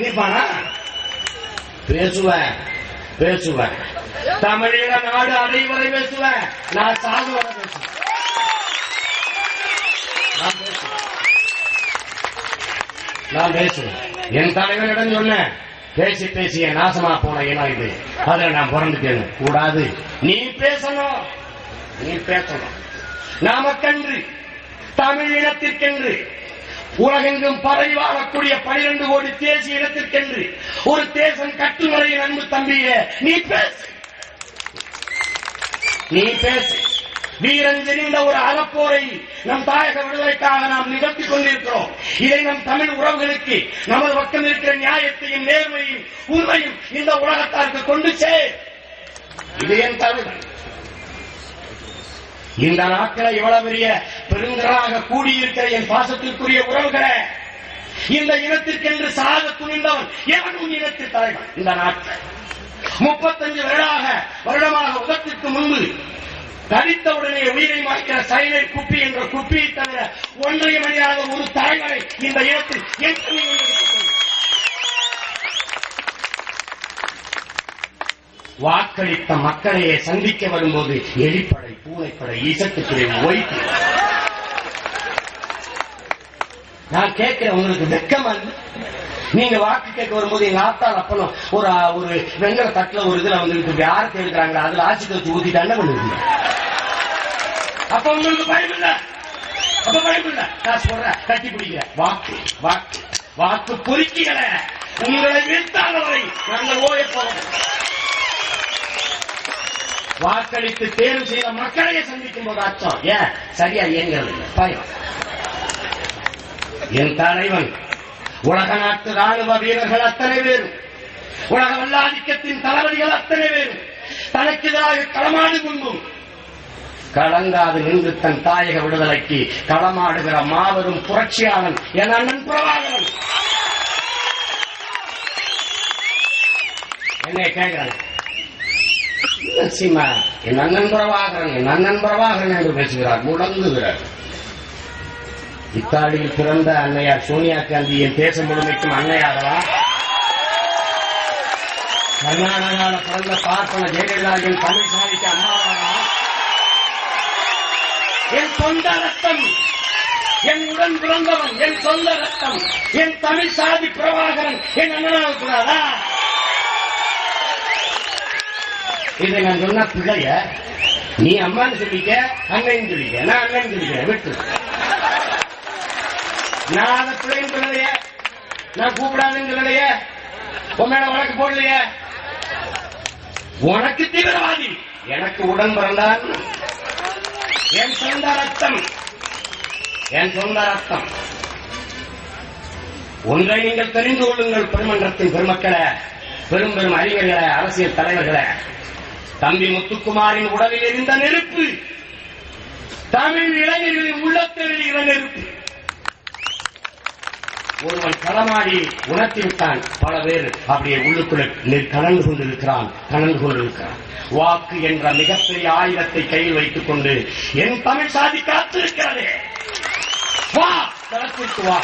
கேட்பானா பேசுவேன் பேசுவேன் தமிழீழ நாடு அடைவரை பேசுவேன் நான் சாது பேசுவேன். நான் பேசுவேன். என் தலைவரிடம் சொன்னேன் பேசி பேசிய நாசமா போன இனம் இது. அதுல நான் பிறந்துட்டேன் கூடாது. நீ பேசணும். நீ பேசணும். நாமக்கன்று தமிழ் இனத்திற்கென்று உலகெங்கும் பரவி வாழக்கூடிய பனிரெண்டு கோடி தேசிய இனத்திற்கென்று ஒரு தேசம் கட்டுமுறையின் அன்பு தம்பியே நீ பேசு. நீ பேசு. வீரன் தெரிந்த ஒரு அறப்போரை நம் தாயக விடுதலைக்காக நாம் நிகழ்த்திக் கொண்டிருக்கிறோம். இதை நம் தமிழ் உறவுகளுக்கு நமது பக்கம் இருக்கிற நியாயத்தையும் நேர்மையும் உண்மையும் இந்த உலகத்தாருக்கு கொண்டு சேர் இது என் தலைவன் இந்த நாட்களை இவ்வளவு பெரிய பெருங்களாக கூடியிருக்கிற என் பாசத்திற்குரிய உறவுகளை இந்த இனத்திற்கென்று சாக துணிந்தவன் எவன் உன் இனத்தில் தலைவன்? இந்த நாட்கள். முப்பத்தஞ்சு வருடாக வருடமாக உதத்திற்கு முன்பு தடித்தவுடனே உயிரை மாய்க்கிற சைனைட் குப்பி என்ற குப்பியை தவிர ஒன்றைய மணியாக ஒரு தலைவரை இந்த இனத்தில் வாக்களித்த மக்களையே சந்திக்க வரும்போது எலிப்படை பூனைப்படை ஈசத்துக்குரிய ஒய்ப்பு நான் கேட்கிறேன் உங்களுக்கு வெக்கமா நீங்க வாக்கு கேட்க வரும்போது எங்க ஆத்தாள் அப்பனும் ஒரு ஒரு வெங்கல தட்டுல ஒரு இதுல வந்து யார் எடுக்கிறாங்க. அதுல ஆட்சி வச்சு ஊத்திட்டு என்ன பண்ணுவீங்க அப்ப உங்களுக்கு பயம் இல்ல. அப்ப பயம் இல்ல. நான் சொல்றேன் கட்டி பிடிக்கிறேன். வாக்கு வாக்கு வாக்கு பொறுக்கிகளை. உங்களை வீழ்த்தாதவரை நாங்கள் ஓய போவோம் வாக்களித்து தேர்வு செய்த மக்களையே சந்திக்கும் போது அச்சம் ஏன்? சரியா இயங்கிறது பயம். என் தலைவன் உலக நாட்டு ராணுவ வீரர்கள் அத்தனை பேரும் உலக வல்லாதிக்கத்தின் தளபதிகள் அத்தனை பேரும் தனக்கு எதிராக களமாடு கொண்டும் கலங்காது நின்று தன் தாயக விடுதலைக்கு களமாடுகிற மாபெரும் புரட்சியாளன் என் அண்ணன் பிரபாகரன். என்னை கேட்கிறான் சீமா என் அண்ணன் பிரபாகரன் என் அண்ணன் பிரபாகரன் என்று பேசுகிறார் முடங்குகிறார். இத்தாலியில் பிறந்த அன்னையார் சோனியா காந்தி என் தேசம் முழுமைக்கும் அன்னையாகவா? கர்நாடகாவில் பிறந்த பார்ப்பன ஜெயலலிதா என் பழனிசாமிக்கு சாதிக்கு அம்மாவாகவா? என் சொந்த ரத்தம் என் உடன் பிறந்தவன் என் சொந்த ரத்தம் என் தமிழ் சாதி பிரபாகரன் என் அண்ணனாக கூடாதா இதை நான் சொன்ன பிள்ளைய நீ அம்மான்னு சொல்லிக்க அண்ணன் சொல்லிக்க நான் அண்ணன் சொல்லிக்கிறேன் விட்டு. நான் அந்த பிள்ளைன்னு சொல்லலைய. நான் கூப்பிடாதுன்னு சொல்லலையே. உன் மேல வழக்கு போடலையே. உனக்கு தீவிரவாதி. எனக்கு உடன் பிறந்தான். என் சொந்த ரத்தம். என் சொந்த ரத்தம். ஒன்றை நீங்கள் தெரிந்து கொள்ளுங்கள் பெருமன்றத்தின் பெருமக்களை பெரும் பெரும் அறிஞர்களை அரசியல் தலைவர்களை. தம்பி முத்துக்குமாரின் உடலில் இருந்த நெருப்பு. தமிழ் இளைஞர்களின் உள்ளத்தில் இருந்த நெருப்பு. ஒருவன் களமாடி உணர்த்தி விட்டான் பல பேர் அப்படியே உள்ளுக்குள்ள கலந்து கொண்டிருக்கிறான் கலந்து கொண்டிருக்கிறான். வாக்கு என்ற மிகப்பெரிய ஆயுதத்தை கையில் வைத்துக் கொண்டு என் தமிழ் சாதி காத்திருக்கிறது. வா களத்திற்கு வா.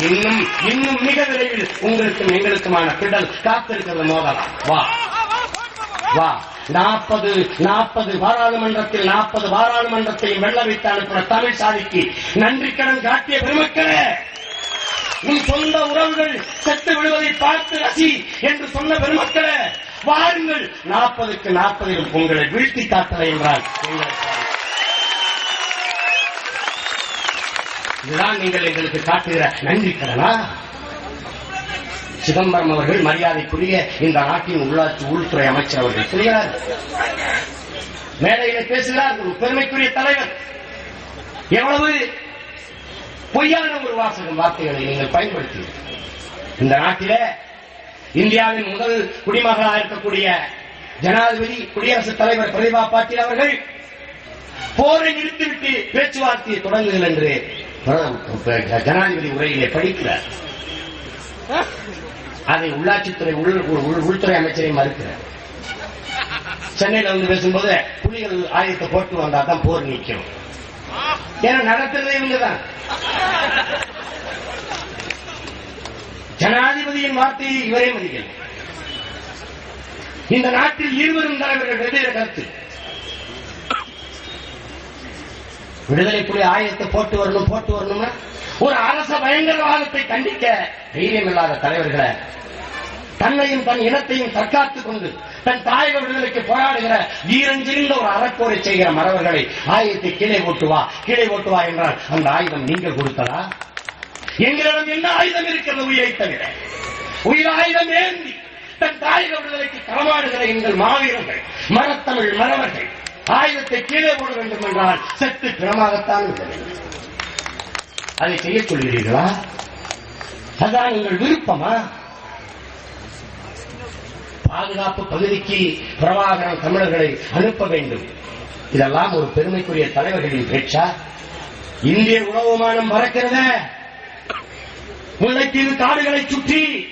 இன்னும் இன்னும் மிக விரைவில் உங்களுக்கும் எங்களுக்குமான பிடல் காத்திருக்கிறது மோதலாம். வா. வா. நாற்பது நாற்பது பாராளுமன்றத்தில் நாற்பது பாராளுமன்றத்தையும் வெள்ள வைத்து அனுப்பின தமிழ் சாதிக்கு நன்றி கடன் காட்டிய பெருமக்களே உன் சொந்த உறவுகள் செத்து விடுவதை பார்த்து ரசி என்று சொன்ன பெருமக்களே வாருங்கள். நாற்பதுக்கு நாற்பதிலும் உங்களை வீழ்த்தி காட்டலை என்றால் இதுதான் நீங்கள் எங்களுக்கு காட்டுகிற நன்றி கடனா? சிதம்பரம் அவர்கள் மரியாதைக்குரிய இந்த நாட்டின் உள்ளாட்சி உள்துறை அமைச்சர் அவர்கள். சொல்கிறார் மேடையில பேசுகிறார் ஒரு பெருமைக்குரிய தலைவர். எவ்வளவு பொய்யான ஒரு வாசகம் வார்த்தைகளை நீங்கள் பயன்படுத்தி இந்த நாட்டில இந்தியாவின் முதல் குடிமகளாக இருக்கக்கூடிய ஜனாதிபதி குடியரசுத் தலைவர் பிரதிபா பாட்டீல் அவர்கள் போரை நிறுத்திவிட்டு பேச்சுவார்த்தையை தொடங்குங்கள் என்று ஜனாதிபதி உரையிலே படிக்கிறார். அதை உள்ளாட்சித்துறை உள்துறை அமைச்சரை மறுக்கிறார். சென்னையில வந்து பேசும்போது புலிகள் ஆயுதத்தை போட்டு வந்தா தான் போர் நிற்கும் ஏன்னா நடத்துறதே இவங்க தான் ஜனாதிபதியின் வார்த்தையை இவரே மதிக்கல. இந்த நாட்டில் இருவரும் தலைவர்கள் வெவ்வேறு கருத்து. விடுதலை புலி ஆயுதத்தை போட்டு வரணும் போட்டு வரணும்னா ஒரு அரச பயங்கரவாதத்தை கண்டிக்க தைரியம் இல்லாத தலைவர்களை தன்னையும் தன் இனத்தையும் தற்காத்துக் கொண்டு தன் தாயக விடுதலைக்கு போராடுகிற வீரஞ்சிருந்த ஒரு அறப்போரை செய்கிற மறவர்களை ஆயுதத்தை கீழே ஓட்டுவா கீழே ஓட்டுவா என்றால் அந்த ஆயுதம் நீங்க கொடுத்ததா? எங்களிடம் என்ன ஆயுதம் இருக்கிறது உயிரை தவிர? உயிர் ஆயுதம் ஏந்தி தன் தாயக விடுதலைக்கு களமாடுகிற எங்கள் மாவீரர்கள் மரத்தமிழ் மறவர்கள் ஆயுதத்தை கீழே போட வேண்டும் என்றால் செத்து பிணமாகத்தான் அதை செய்ய சொல்கிறீர்களா அதான் எங்கள் விருப்பமா? பாதுகாப்பு பகுதிக்கு பிரபாகரன் தமிழர்களை அனுப்ப வேண்டும். இதெல்லாம் ஒரு பெருமைக்குரிய தலைவர்களின் பேச்சா? இந்திய உணவுமானம் மறக்கிறத? பறக்கிறத முல்லைத்தீவு காடுகளை சுற்றி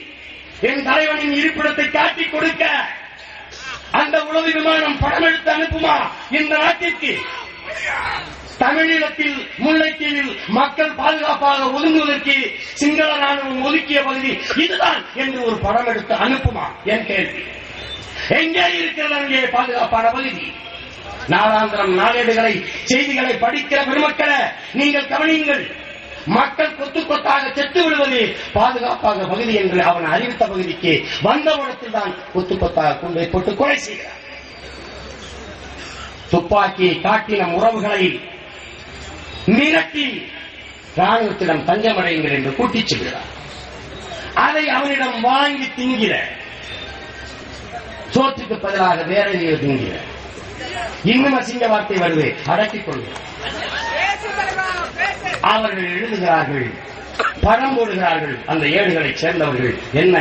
என் தலைவனின் இருப்பிடத்தை காட்டிக் கொடுக்க அந்த உளவு விமானம் படம் எடுத்து அனுப்புமா? இந்த நாட்டிற்கு. தமிழீழத்தில் முல்லைத்தீவில் மக்கள் பாதுகாப்பாக ஒதுங்குவதற்கு சிங்கள ராணுவம் ஒதுக்கிய பகுதி இதுதான் என்று ஒரு படம் எடுத்து அனுப்புமா? என் கேள்வி. எங்கே இருக்கிறது அங்கே பாதுகாப்பான பகுதி? நாளாந்திரம் நாளேடுகளை செய்திகளை படிக்கிற பெருமக்களை நீங்கள் கவனியுங்கள். மக்கள் கொத்து கொத்தாக செத்து விடுவது பாதுகாப்பாக பகுதி என்று அவன் அறிவித்த பகுதிக்கு வந்த இடத்தில் தான் கொத்து கொத்தாக கொண்டு போட்டு கொலை செய்கிறார். துப்பாக்கி காட்டின உறவுகளை மிரட்டி ராணுவத்திடம் தஞ்சமடையுங்கள் என்று கூட்டிச் செல்கிறார். அதை அவனிடம் வாங்கி திங்கிற சோற்றுக்கு பதிலாக வேற எதையோ திங்கிற இன்னும் அசிங்க வார்த்தை வருது அடக்கிக் கொள்ளுங்கள். அவர்கள் எழுதுகிறார்கள் படம் போடுகிறார்கள் அந்த ஏடுகளைச் சேர்ந்தவர்கள் என்ன?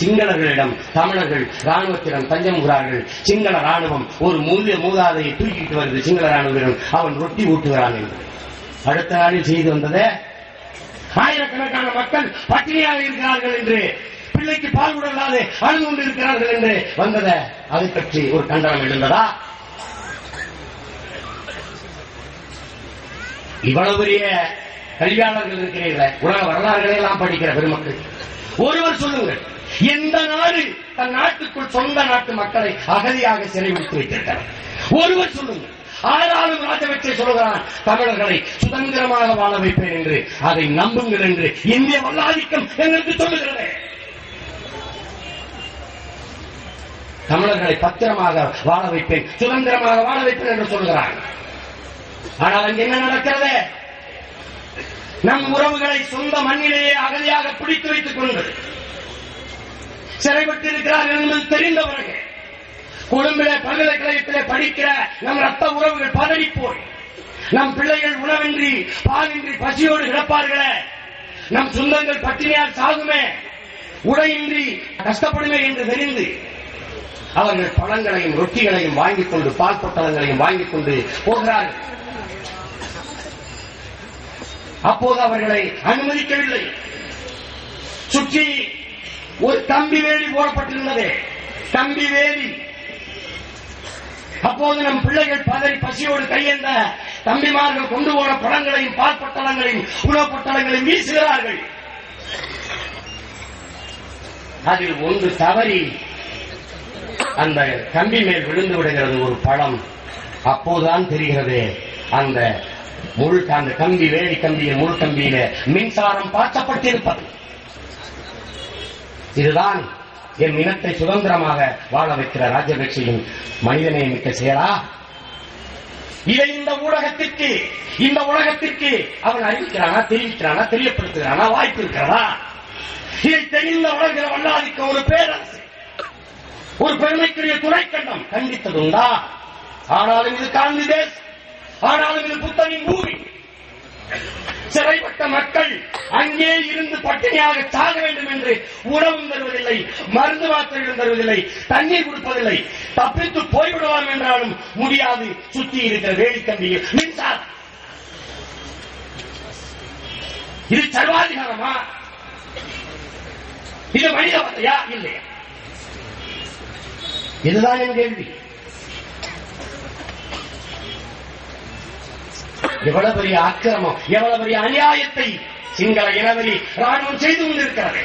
சிங்களர்களிடம் தமிழர்கள் ராணுவத்திடம் தஞ்சமுகிறார்கள் சிங்கள ராணுவம் ஒரு மூலிய மூதாதையை தூக்கிட்டு வருது சிங்கள ராணுவத்திடம் அவன் ரொட்டி ஊட்டுகிறான் என்று. அடுத்த நாளில் செய்து வந்ததே. ஆயிரக்கணக்கான மக்கள் பட்டினியாக இருக்கிறார்கள் என்று பிள்ளைக்கு பால் உடலாது அழுது கொண்டு இருக்கிறார்கள் என்று வந்தத. அதை பற்றி ஒரு கண்டனம் எழுந்ததா? இவ்வளவு பெரிய கல்வியாளர்கள் இருக்கிறீர்களே உலக வரலாறுகளை எல்லாம் படிக்கிற பெருமக்கள். ஒருவர் சொல்லுங்கள் எந்த நாடு தன் நாட்டுக்குள் சொந்த நாட்டு மக்களை அகதியாக சிறைபிடித்து வைத்திருக்கிறார் ஒருவர் சொல்லுங்கள். ஆனாலும் ராஜபக்சே சொல்கிறான் தமிழர்களை சுதந்திரமாக வாழ வைப்பேன் என்று அதை நம்புங்கள் என்று இந்திய வல்லாதிக்கம் எங்களுக்கு சொல்லுகிறது. தமிழர்களை பத்திரமாக வாழ வைப்பேன் சுதந்திரமாக வாழ வைப்பேன் என்று சொல்கிறான் ஆனால் அங்கு என்ன நடக்கிறது? நம் உறவுகளை சொந்த மண்ணிலேயே அகதியாக பிடித்து வைத்துக் கொண்டு சிறைப்பட்டிருக்கிறார்கள் என்பது தெரிந்தவர்கள். கொழும்புல பல்கலைக்கழகத்திலே படிக்கிற நம் ரத்த உறவுகள் பதறி போய் நம் பிள்ளைகள் உணவின்றி பாலின்றி பசியோடு கிடப்பார்களே. நம் சொந்தங்கள் பட்டினியால் சாகுமே. உடையின்றி கஷ்டப்படுமே என்று தெரிந்து அவர்கள் பழங்களையும் ரொட்டிகளையும் வாங்கிக் கொண்டு பால் பொட்டலங்களையும் வாங்கிக் கொண்டு போகிறார்கள். அப்போது அவர்களை அனுமதிக்கவில்லை. சுற்றி ஒரு கம்பி வேலி போடப்பட்டிருந்தது. கம்பி வேலி அப்போது நம் பிள்ளைகள் பதறி பசியோடு கையெந்த தம்பிமார்கள் கொண்டு போன படங்களையும் பால் பொட்டலங்களையும் வீசுகிறார்கள். அதில் ஒன்று தவறி அந்த கம்பி மேல் விழுந்து விடுகிறது ஒரு பழம். அப்போதுதான் தெரிகிறது அந்த முள் அந்த கம்பி வேலி கம்பியின் முள் கம்பியில மின்சாரம் பாய்ச்சப்பட்டிருப்பது. இதுதான் என் இனத்தை சுதந்திரமாக வாழ வைக்கிற ராஜபக்சேயின் மனிதனை மிக்க செயலா? இதை இந்த ஊடகத்திற்கு இந்த உலகத்திற்கு அவன் அறிவிக்கிறானா தெரிவிக்கிறானா தெரியப்படுத்துகிறானா வாய்ப்பு இருக்கிறதா? இதை தெரிந்த உலகிற வல்லாதிக்க ஒரு பேரரசு ஒரு பெருமைக்குரிய துணைக்கண்டம் கண்டித்ததுண்டா? ஆனாலும் இது காந்தி தேஸ் ஆனாலும் இது புத்தனின் பூமி சிறைப்பட்ட மக்கள் அங்கே இருந்து பட்டினியாக சாக வேண்டும் என்று உணவும் தருவதில்லை மருந்து மாத்திரைகளும் தருவதில்லை தண்ணீர் கொடுப்பதில்லை. தப்பித்து போய்விடலாம் என்றாலும் முடியாது. சுற்றி இருக்கிற வேலிக்கம்பியில். மின்சார். இது சர்வாதிகாரமா? இது மனிதவதையா இல்லையா? இதுதான் என் கேள்வி. எவ்வளவு பெரிய ஆக்கிரமம் எவ்வளவு பெரிய அநியாயத்தை சிங்கள இனவெளி ராணுவம் செய்து கொண்டிருக்கிறது.